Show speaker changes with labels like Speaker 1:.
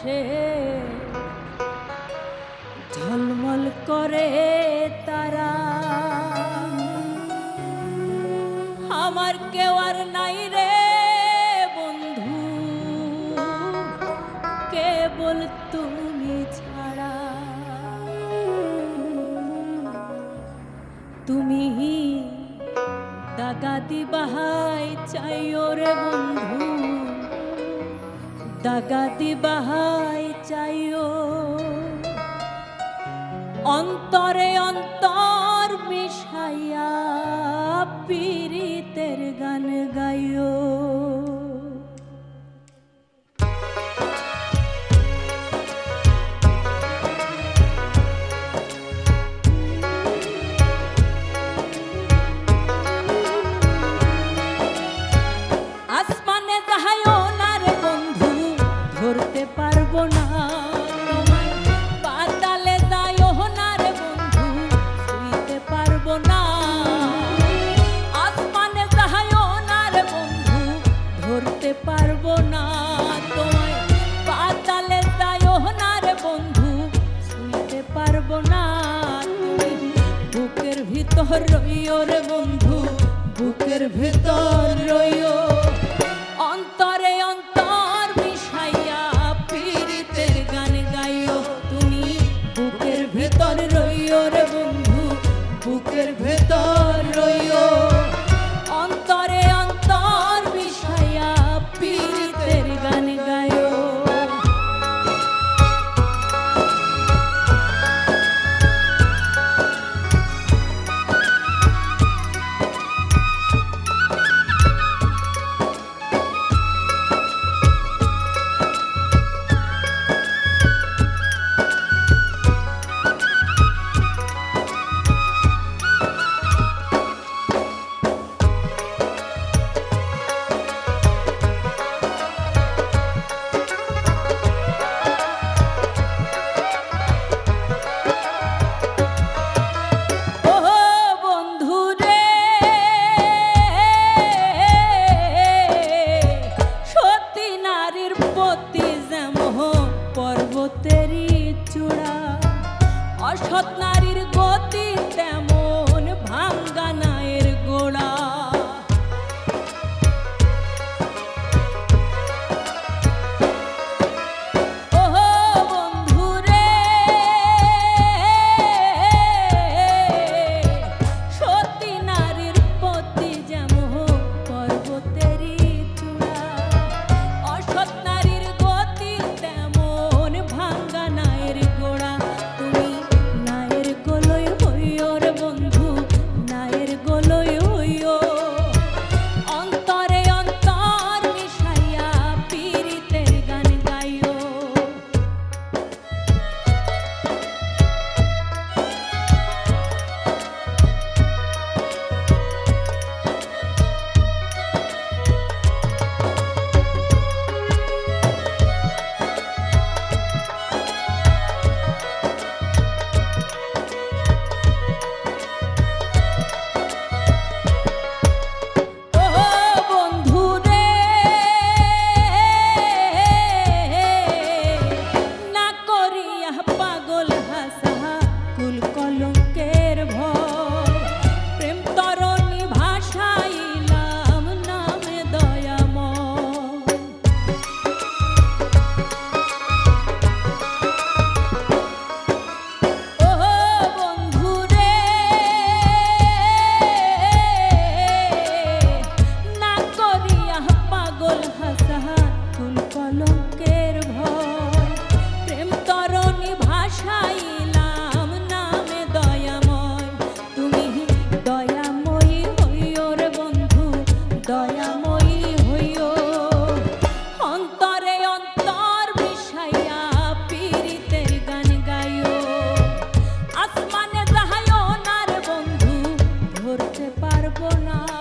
Speaker 1: পাশে ঝলমল করে তারা। আমার কেউ আর নাই রে বন্ধু। কেবল তুমি ছাড়া। তুমি দাগা দিবাহাই চাইও রে বন্ধু। দাগা বাহাই চাইও। অন্তরে অন্তর ধরতে পারব না। তোমায় পাতালে যাইও রে বন্ধু, শুইতে পারব না। আসমানে যাইও না রে বন্ধু, ধরতে পারব না তোমায়। পাতালে যাইও না রে বন্ধু, শুইতে পারব না বুকের ভিতর রইও রে বন্ধু, বুকের ভিতর রইও। প্রিয়র বন্ধু বুকের ভেতর রয়ে চূড়া। অসৎ নারীর গতি তেমন ভাঙ্গানা পারব